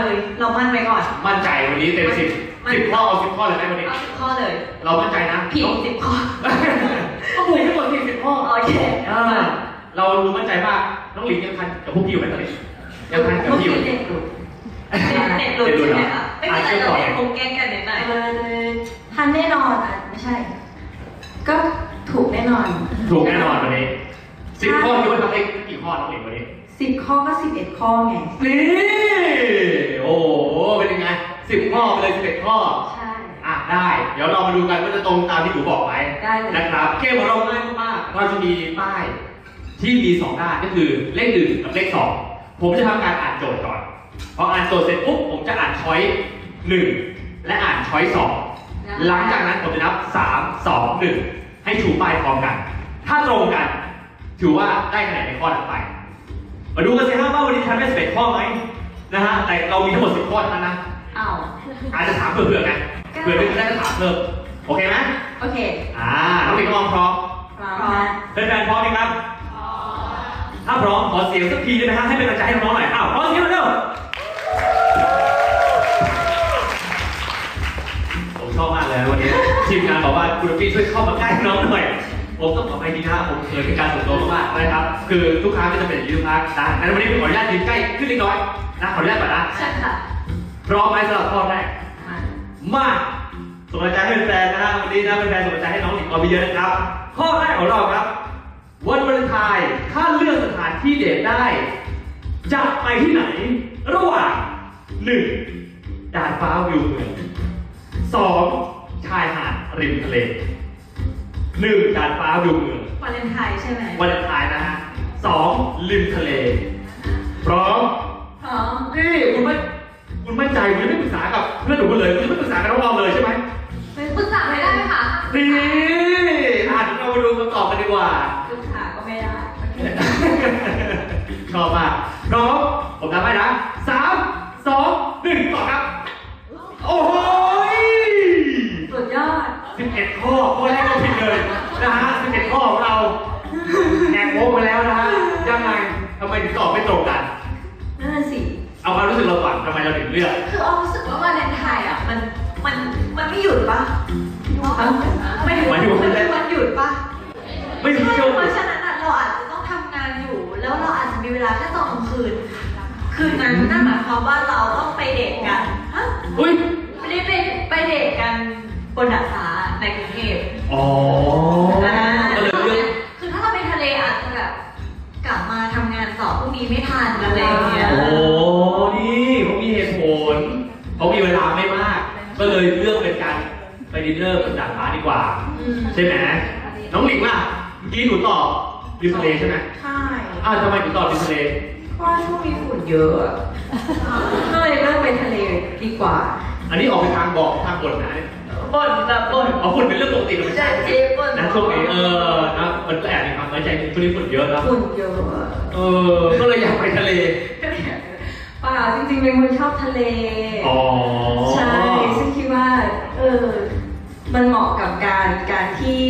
เลยเรามั่นไปก่อน มั่นใจวันนี้เต็มสิบมั่นสิบข้อเอาสิบข้อเลยไหมวันนี้เอาสิบข้อเลย เรามั่นใจนะผิดสิบข้อก็ถูกทั้งหมดสิบข้อโอเคอ่าเรารู้มั่นใจว่าน้องหลิงยังทันกับพวกพี่อยู่ไหมตอนนี้ยังทันกับเมื่อพี่อกี้ยู่เน็ตหลุดเน็ตหลุดใช่ไหมคะไม่เป็นไรเราเน็ตคงแกล้งกันนิดหน่อยเออทันแน่นอนอะไม่ใช่ ก็ถูกแน่นอน ถูกแน่นอนวันนี้สิบข้อคิดว่าทำได้กี่ข้อน้องหลิงวันนี้สิบข้อก็สิบเอ็ดข้อไงนี่ สิบข้อไปเลยสิบเอ็ดข้อ ใช่ อะได้ เดี๋ยวเรามาดูกันว่าจะตรงตามที่หนูบอกไหมได้เลย นะครับเกมของเราง่ายมากๆเราจะมีป้ายที่มีสองด้านก็คือเลขหนึ่งกับเลขสองผมจะทำการอ่านโจทย์ก่อนพออ่านโจทย์เสร็จปุ๊บผมจะอ่านช้อยหนึ่งและอ่านช้อยสองหลังจากนั้นผมจะนับสามสองหนึ่งให้ชูป้ายพร้อมกัน ถ้าตรงกัน ถือว่าได้คะแนนในข้อถัดไป มาดูกันสิครับว่าวันนี้ทำได้สิบเอ็ดข้อไหมนะฮะแต่เรามีทั้งหมดสิบข้อเท่านั้นนะ อ้าวอาจจะถามเผื่อๆไงเผื่อจะได้ถามเพิ่มโอเคไหมโอเค อ่าน้องหลิงพร้อมพร้อมพร้อมนะแฟนๆพร้อมไหมครับถ้าพร้อมขอเสียงสักทีได้ไหมฮะให้เป็นกำลังใจให้น้องๆหน่อยอ้าวขอเสียงเร็วผมชอบมากเลยวันนี้ทีมงานบอกว่าคุณพี่ช่วยเข้ามาใกล้น้องหน่อยผมต้องขอไปทีนะผมเคยเป็นการส่วนตัวมากๆนะครับ คือทุกครั้งก็จะเป็นอย่างนี้ทุกครั้งนะงั้นวันนี้ผมขออนุญาตยืนใกล้ขึ้นเล็กน้อยนะขออนุญาตก่อนนะใช่ค่ะ พร้อมไหมสำหรับข้อแรก มามาส่งกำลังใจให้แฟนๆนะฮะวันนี้นะแฟนๆส่งกำลังใจให้น้องหลิงออมเยอะนะครับ ข้อแรกของเราครับ วันวาเลนไทน์ถ้าเลือกสถานที่เดทได้ จะไปที่ไหน ระหว่างหนึ่งดาดฟ้าวิวเมืองสองชายหาดริมทะเลหนึ่งดาดฟ้าวิวเมืองวาเลนไทน์ใช่ไหมวาเลนไทน์นะฮะสองริมทะเล พร้อมพร้อมนี่คุณไม่ คุณมั่นใจคุณไม่ปรึกษากับเพื่อนหนูเลยคุณไม่ปรึกษากับน้องออมเลยใช่ไหมปรึกษาไม่ได้ไหมคะนี่อะเดี๋ยวเรามาดูคำตอบกันดีกว่าปรึกษาก็ไม่ได้ ชอบมากพร้อมผมนับให้นะสามสองหนึ่งต่อครับ โอ้โหสุดยอดสิบเอ็ดข้อข้อแรกก็ผิดเลยนะฮะสิบเอ็ดข้อของเราแอบโม้ไปแล้วนะฮะยังไงทำไมถึงตอบไม่ตรงกันนั่นนะสิ เอาความรู้สึกเราก่อนทำไมเราถึงเลือก คือเอารู้สึกว่าวาเลนไทน์อะมันมันมันไม่หยุดปะไม่ถึงมันมันหยุดปะไม่ถึงใช่ช่วงเพราะฉะนั้นอะเราอาจจะต้องทำงานอยู่ แล้วเราอาจจะมีเวลาแค่ตอนกลางคืน คืนนั้นนั่นหมายความว่าเราต้องไปเดทกันฮะอุ้ยไม่ได้ไปไปเดทกันบนดาดฟ้าในกรุงเทพอ๋ออ่าก็เลยเลือกคือถ้าเราไปทะเลอาจจะแบบกลับมาทำงานต่อพรุ่งนี้ไม่ทันอะไรอย่างเงี้ย โอ้นี่เขามีเหตุผลเขามีเวลาไม่มาก ก็เลยเลือกเป็นการไปดินเนอร์บนดาดฟ้าดีกว่าอืมใช่ไหมน้องหลิงล่ะเมื่อกี้หนูตอบริมทะเลใช่ไหมใช่อ้าวทำไมถึงตอบริมทะเลเพราะว่าช่วงนี้ฝุ่นเยอะอะก็เลยเลือกไปทะเลดีกว่า อันนี้ออกไปทางบอกทางบนนะบ่นแบบบ่นเอาฝุ่นเป็นเรื่องปกติเลยไม่ใช่ใช่เจ๊บ่นนะช่วงนี้เออนะมันก็แอบมีความน้อยใจช่วงนี้ฝุ่นเยอะนะฝุ่นเยอะอะเออก็เลยอยากไปทะเลเปล่าจริงๆเป็นคนชอบทะเลอ๋อใช่ซึ่งคิดว่า เออมันเหมาะกับการการที่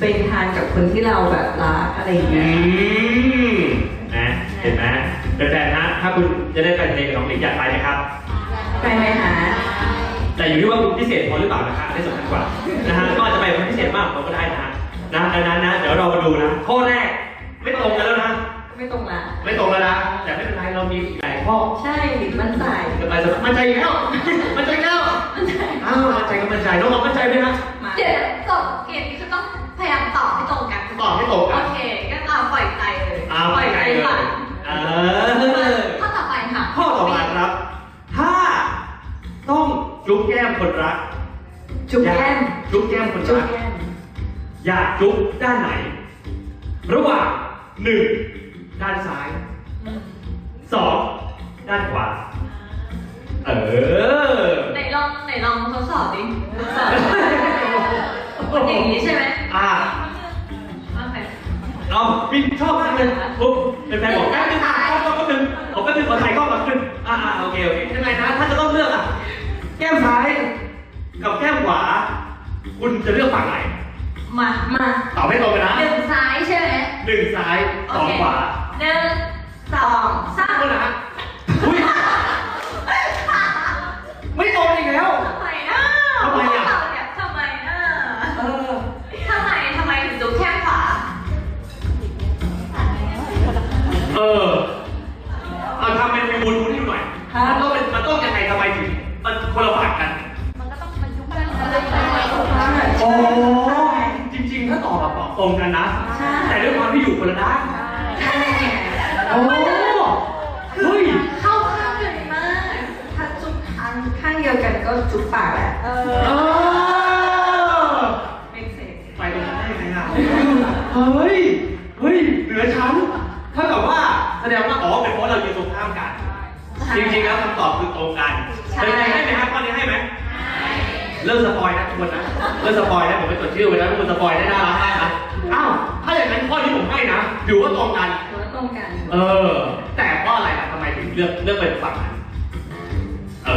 เป็นทานกับคนที่เราแบบรักอะไรอย่างอืเงี้ยมนะเห็นไหมแฟนๆนะถ้าคุณจะได้ไปทะเลกับน้องหลิงอยากไปไหมครับ ไปไหมหา แต่อยู่ที่ว่าคุณพิเศษพอหรือเปล่านะคะได้สำคัญกว่านะฮะก็อาจจะไปคนพิเศษมากเราก็ได้นะฮะนะดังนั้นนะเดี๋ยวเรามาดูนะข้อแรกไม่ตรงกันแล้วนะไม่ตรงละ ไม่ตรงแล้วนะแต่ไม่เป็นไรเรามีอีกหลายข้อใช่หลิมันใส่สบายสบายมั่นใจอีกแล้วมั่นใจอีกแล้ว อ้าวมั่นใจก็มั่นใจน้องมั่นใจไหมฮะมาเดี๋ยวจบเกมนี้คือต้องพยายามตอบให้ตรงกันตอบให้ตรงกันโอเคก็ตามปล่อยใจเลยอ้าปล่อยใจเลย เออ ข้อต่อไปค่ะข้อต่อมาครับ ถ้าต้องจุ๊บแก้มคนรักจุ๊บแก้มจุ๊บแก้มคนจุ๊บรัก แก้มอยากจุ๊บด้านไหน ระหว่างหนึ่งด้านซ้ายอืมสองด้านขวา เออ นลองทดสอบดิทดสอบมันอย่างนี้ใช่ไหมอ่าโอเคเอาพี่ชอบมากเลยปุ๊บเป็นแฟนบอกแป๊บนึงอะกล้องกล้องแป๊บนึงขอแป๊บนึงขอถ่ายกล้องก่อนนึงอ่าอ่าโอเคโอเคยังไงนะถ้าจะต้องเลือกอะแก้มซ้ายกับแก้มขวา คุณจะเลือกฝั่งไหนมามาตอบไม่ตรงกันนะหนึ่งซ้ายใช่ไหมหนึ่งซ้ายสองขวาหนึ่งสองสามก็นะ ข้างเดียวกันก็จุ๊บปากแหละเอเอออ make sense ไปตรงนั้นได้ยังไงอะเฮ้ย เฮ้ย เหนือชั้นเท่ากับว่าแสดงว่าอ๋อเป็นเพราะเรายืนตรงข้ามกัน จริงๆแล้วคำตอบคือตรงกันใช่เป็นไงให้ไหมครับข้อนี้ให้ไหมเลิกสปอยนะทุกคนนะเลิกสปอยนะผมไปจดชื่อไว้แล้วทุกคนสปอยได้น่ารักมากนะอ้าวถ้าอย่างนั้นข้อนี้ผมให้นะถือว่าตรงกันถือว่าตรงกัน เออ แต่เพราะอะไรล่ะทำไมถึงเลือกเลือกเป็นฝั่งนั้นเ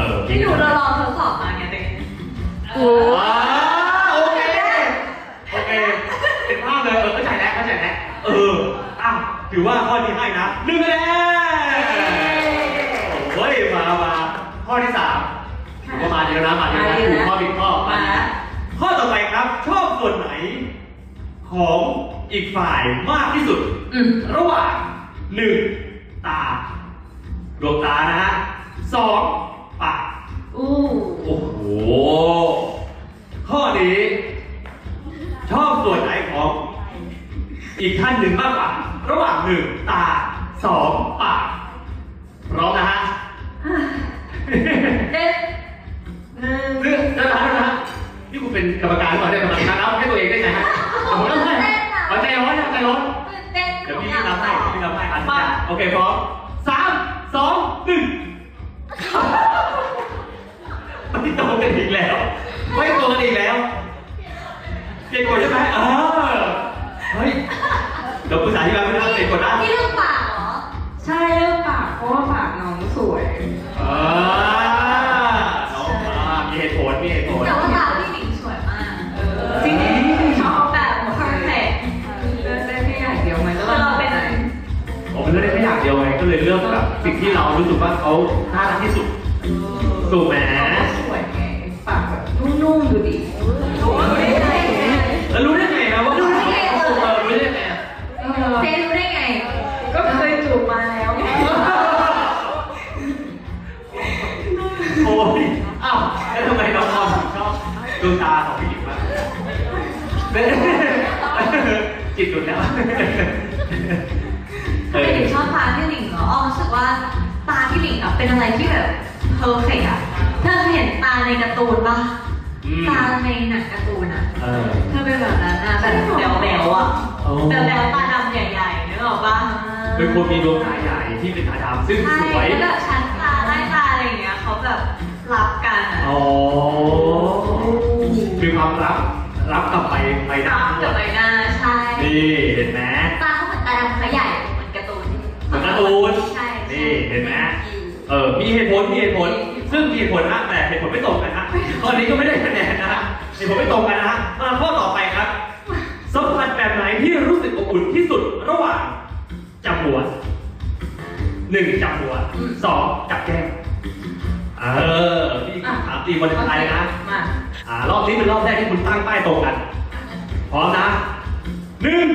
ออที่หนูเราลองทดสอบมาไงเต็งโอ้โอเค โอเคเป็นภาพเลยเออเข้าใจแล้วเข้าใจแล้วเอออ้าวถือว่าข้อนี้ให้นะหนึ่งคะแนนโอ้ยมามาข้อที่สามถือว่ามาเดียวนะมาเดียวนะถูกข้อผิดข้อมาข้อต่อไปครับ ชอบส่วนไหน ของอีกฝ่ายมากที่สุดอืมระหว่างหนึ่งตาดวงตานะฮะสอง อีกท่านหนึ่งมากกว่า ระหว่างหนึ่งตาสองปากพร้อมนะฮะเด็ดหนึ่งเรื่องนะนะนะนี่คุณเป็นกรรมการหรือเปล่าเนี่ยกรรมการรับให้ตัวเองได้ไงฮะผมต้องให้เอาใจร้อนเอาใจร้อนตื่นเต้นเดี๋ยวพี่รับให้พี่รับให้อันนี้โอเคพร้อมสามสองหนึ่งไม่ตรงกันอีกแล้ว ไม่ตรงกันอีกแล้วเปลี่ยนกฎใช่ไหมเออเฮ้ย เดี๋ยวปรึกษาที่บ้านไม่ได้เปลี่ยนกฎได้ที่เรื่องปากเหรอ ใช่เลือกปากเพราะว่าปากน้องสวยอ่าน้องอ่ามีเหตุผลมีเหตุผลแต่ว่าปากพี่หนิงสวยมาก เออจริงๆชอบแบบหมด perfect เลือกได้แค่อย่างเดียวมันก็คือเราเป็นผมเลือกได้แค่อย่างเดียวไงก็เลยเลือกแบบสิ่งที่เรารู้สึกว่าเขาน่ารักที่สุดถูกไหม ในการ์ตูนปะอืม ตาในหนังการ์ตูนอะเออ เธอเป็นแบบนั้นอะแบบแบวแบวๆอะโอ้ แบวแบวๆตาดำใหญ่ๆนึกออกปะเป็นคนมีดวงตาใหญ่ที่เป็นตาดำซึ่งใช่สวย แล้วแบบชั้นตาใต้ตาอะไรอย่างเงี้ยเขาแบบรับกันอะอ๋อ มีความรับ รับกลับไปไปหน้ารับทั้งหมกับดใบหน้าใช่นี่เห็นไหม ตาเขาเหมือนตาดำเขาใหญ่เหมือนการ์ตูนเหมือนการ์ตูนใช่นี่เห็นไหม เออ มีเหตุผล มีเหตุผลซึ่ง มีเหตุผลนะแต่เหตุผลไม่ตรงกันนะข้อนี้ก็ไม่ได้คะแนนนะฮะเหตุผลไม่ตรงกันนะฮะมาข้อต่อไปครับสัมผัสแบบไหนที่รู้สึกอบอุ่นที่สุดระหว่างจับหัวหนึ่งจับหัวสองจับแก้มเออพี่ถามตีวันไทายนะมาอ่ารอบนี้เป็นรอบแรกที่คุณตั้งป้ายตรงกันพร้อมนะหนึ่ง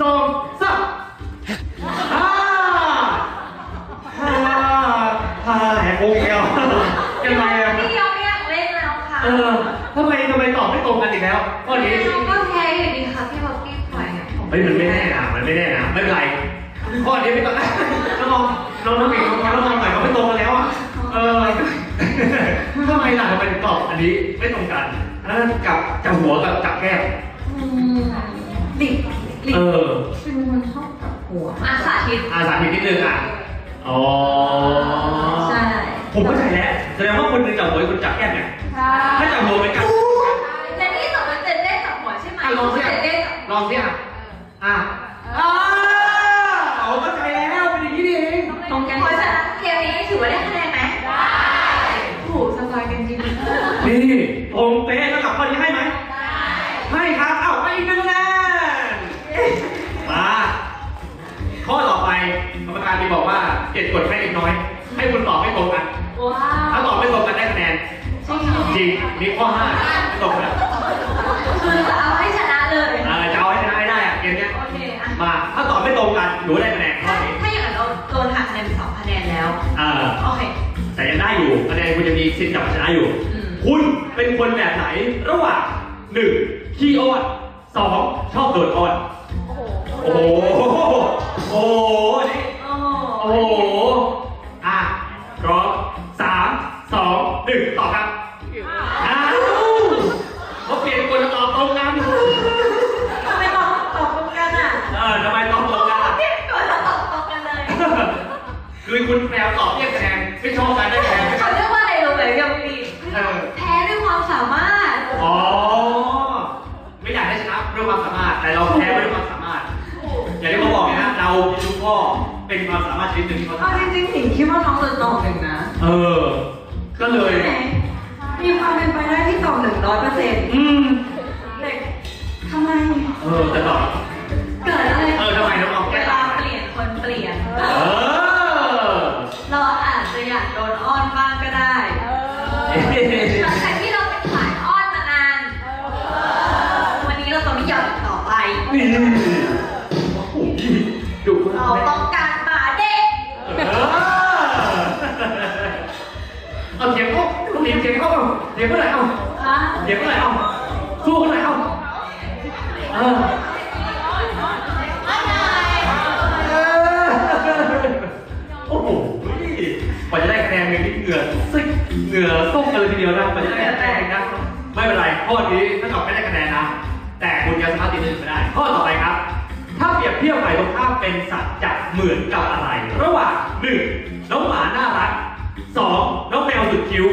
สองสามห้าห้าห้าแหกโค้งเอว ตอบไม่ตรงกันอีกแล้วข้อนี้น้องก็แพ้อยู่ดีค่ะพี่บอกพี่ปล่อยอะเฮ้ยมันไม่แน่นะมันไม่แน่นะไม่เป็นไรข้อนี้ไม่ต้องน้องมองน้องน้องเองน้องน้องมองหน่อยเขาไม่ตรงกันแล้วอะเออทำไมล่ะทำไมถึงตอบอันนี้ไม่ตรงกันอันนั้นกับจับหัวกับจับแก้มอืมหลิกหลิกเออเป็นคนชอบกับหัวอาสาธิตอาสาธิตนิดนึงอะอ๋อใช่ผมเข้าใจแล้วแสดงว่าคนหนึงจับหัวอีกคนจับแก้มเนี่ยใช่ถ้าจับหัวเหมือนกัน เจนนี่สมมติเจนเล่นกับหัวใช่ไหม อะลองสิ เจนเล่นกับ ลองสิอะ อะอ่าเอาเข้าใจแล้วเป็นอย่างนี้นี่เอง ตรงกัน เพราะฉะนั้นเกมนี้ถือว่าได้คะแนนไหมได้ถูกสบายกันจริง นี่ตรงเป๊ะแล้วกับข้อนี้ให้ไหม ให้ครับ เอ้าไปอีกหนึ่งคะแนนมา ข้อต่อไปกรรมการมี บอกว่าเจ็ดกดให้เล็กน้อย ให้คุณตอบไม่ตรงกันว้าถ้าวตอบไม่ตรงกันได้คะแนนจริงมีข้อห้าไม่ตรงกันคือจะเอาให้ชนะเลยเออจะเอาให้ชนะให้ได้อะเกมเนี้ยโอเคอะมาถ้าตอบไม่ตรงกันหนูได้คะแนนข้อนี้ถ้าอย่างนั้นเราโดนหักคะแนนเป็นสองคะแนนแล้วเออโอเคใจแต่ยังได้อยู่คะแนนคุณจะมีสิทธิ์กลับมาชนะอยู่ อืมคุณเป็นคนแบบไหนระหว่างหนึ่งขี้อ้อนสองชอบโดนอ้อน โอ้โห โอ้โหนี่โอ้โห โอ้โห อะพร้อมสามสองหนึ่งตอบครับ อ้าวเขาเปลี่ยนคนตอบตรงกันทำไมตอบตอบตรงกันอะเออทำไมตอบตรงกันล่ะ เรียกก่อนแล้วตอบตรงกันเลยคือคุณแพรวตอบเรียกคะแนนไม่ชอบการได้คะแนนเขาเรียกว่าอะไรรู้ไหมยังมีเออ แพ้ด้วยความสามารถ อ๋อ ไม่อยากให้ชนะด้วยความสามารถแต่เรา เป็นความสามารถชนิดหนึ่งที่เขาเอาทำจริงๆหนิงคิดว่าน้องจะตอบหนึ่งนะเออ ก็เลย ใช่ไหมมีความเป็นไปได้ที่ตอบหนึ่งร้อยเปอร์เซ็นต์อืมแต่ทำไม เออจะตอบ เอาเถียงเขาเถียงเถียงเขาเอาเถียงเขาหน่อยเอาเถียงเขาหน่เอาสู้เขาหน่อยเอาเออเออโอ้โหกว่าจะได้คะแนนหนึ่งนี่เหงื่อซิกเหงื่อส้มกันเลยทีเดียวนะกว่าจะได้คะแนนนะไม่เป็นไรข้อนี้ถ้าตอบไม่ได้คะแนนนะ แต่คุณยังสามารถติดหนึ่งไปได้ ข้อต่อไปครับ ถ้าเปรียบเทียบฝ่ายตรงข้ามเป็นสัตว์จะเหมือนกับอะไร ระหว่างหนึ่งน้องหมาน่ารัก สองน้องแมวสุดคิ้ว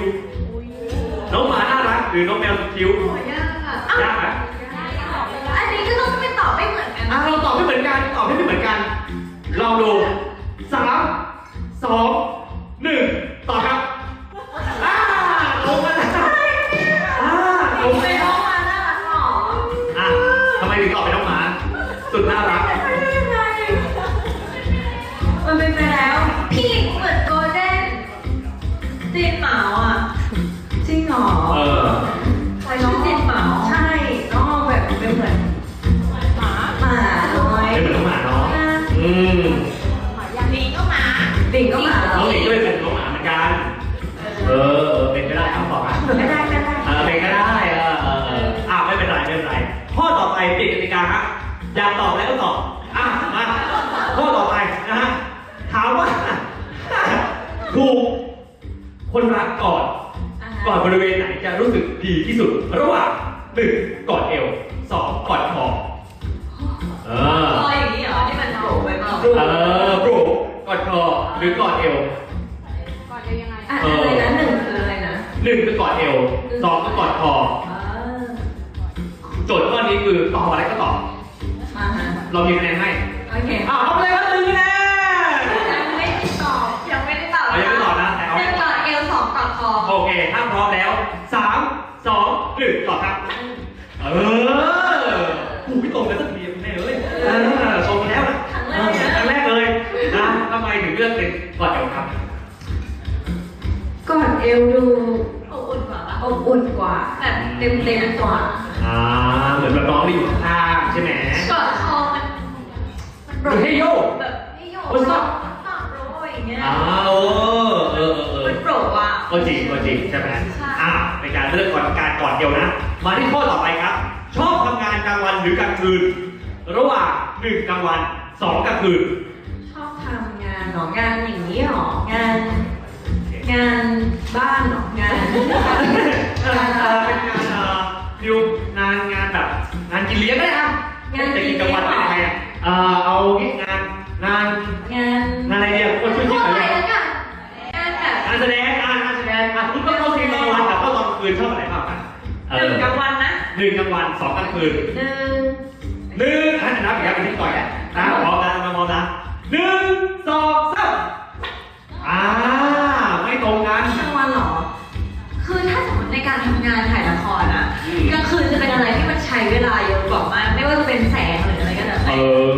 น้องหมาน่ารักหรือน้องแมวสุดคิ้ว โอ้ยยากอะอ้าวยากไหมอันนี้ก็ต้องเป็นตอบไม่เหมือนกัน อะเราตอบไม่เหมือนกัน ตอบไม่เหมือนกัน ลองดู กอดบริเวณไหนจะรู้สึกดีที่สุด ระหว่างหนึ่งกอดเอวสองกอดคอเออคอยอย่างนี้เหรอที่มันโผล่ไปเปล่าเออปลูกกอดคอหรือกอดเอวอะอะไรนะหนึ่งคืออะไรนะหนึ่งคือกอดเอวสองคือกอดคออ่าโจทย์ข้อนี้คือตอบอะไรก็ตอบมาฮะเรามีคะแนนให้โอเคอ้าวเอาไปเลยครับหนึ่งคะแนน เคถ้าพร้อมแล้วสามสองหนึ่งตอบครับ เออผูไม่ตรงกันสักทีคุณแม่เอ้ยเออตรงกันแล้วนะเออครั้งแรกเลยนะทำไมถึงเลือกเป็นกอดเอวครับ ก่อนเอวดูอบอุ่นกว่าปะอบอุ่นกว่าแบบเต็มเต็มๆกว่าอ่าเหมือนแบบน้องที่อยู่ข้างๆใช่ไหมกอดคอมันมันหรือให้โยกแบบให้โยกโอ้ยก็ตอบโรยอย่างเงี้ยอ้าว ก็จริงก็จริงใช่ไหมใช่อ่าในการเลือกก่อนการก่อนเดียวนะ มาที่ข้อต่อไปครับ ชอบทำงานกลางวันหรือกลางคืน ระหว่างหนึ่งกลางวันสองกลางคืน ชอบทำงานเหรองานอย่างนี้เหรองาน งานบ้านเหรองานเออเออเป็นงานเอ่อฟิวงานงานแบบงานกินเลี้ยงก็ได้ครับงานกิแต่นเลี้กิยนงกลางวันเป็นยังไงอะเออเอางี้งานงานงานงานอะไรเนี่ยคนช่วยพคิวดกหน่อยอะไรเลยแล้วกันงานแบบงานแสดง แต่เข้าตอนกลางคืนชอบอะไรมากกว่ากันเอหนึ่องกลางวันนะหนึ่งกลางวันสองกลางคืนหนึ่งหนึ่งอันนับอีกแล้วเป็นที่ก่อนนะนะพร้อมนะมาพร้อมนะหนึ่งสองสามอ่าไม่ตรงกันกลางวันเหรอ คือถ้าสมมติในการทำงานถ่ายละครอะอืมกลางคืนจะเป็นอะไรที่มันใช้เวลาเยอะกว่ามาก ไม่ว่าจะเป็นแสงหรืออะไรก็แล้วเอแต่อ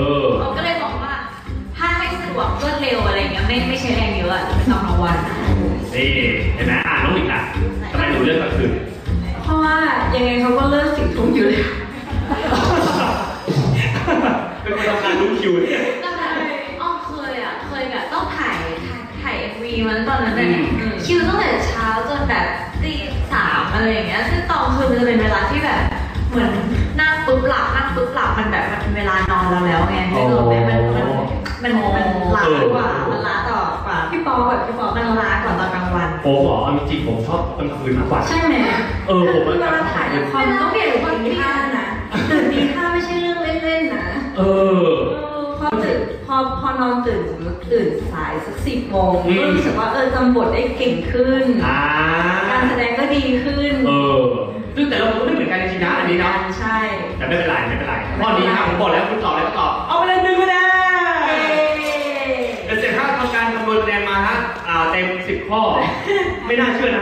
เป็นเวลานอนเราแล้วไงไม่รู้ไหมมันมันมันมันล้ากว่ามันล้าต่อกว่าพี่ปอแบบพี่ปอมันล้ากว่าตอนกลางวันผมเหรอเอาจริงๆผมชอบกลางคืนมากกว่าใช่ไหมเออผมเวลาถ่ายละครต้องเปลี่ยนคนตีห้านะตื่นตีห้าไม่ใช่เรื่องเล่นๆนะเออพอตื่นพอพอนอนตื่นสมมติตื่นสายสักสิบโมงอืมก็รู้สึกว่าเออจำบทได้เก่งขึ้นอ่าการแสดงก็ดีขึ้นเออ ซึ่งแต่ละคนก็ไม่เหมือนกันจริงๆนะอันนี้นะใช่ แต่ไม่เป็นไรไม่เป็นไรข้อนี้ครับผมบอกแล้วคุณตอบแล้วก็ตอบเอาไปเลยหนึ่งคะแนนเย้เดี๋ยวเสร็จถ้าทำการคำนวณคะแนนมาฮะอ่าเต็มสิบข้อ ไม่น่าเชื่อนะ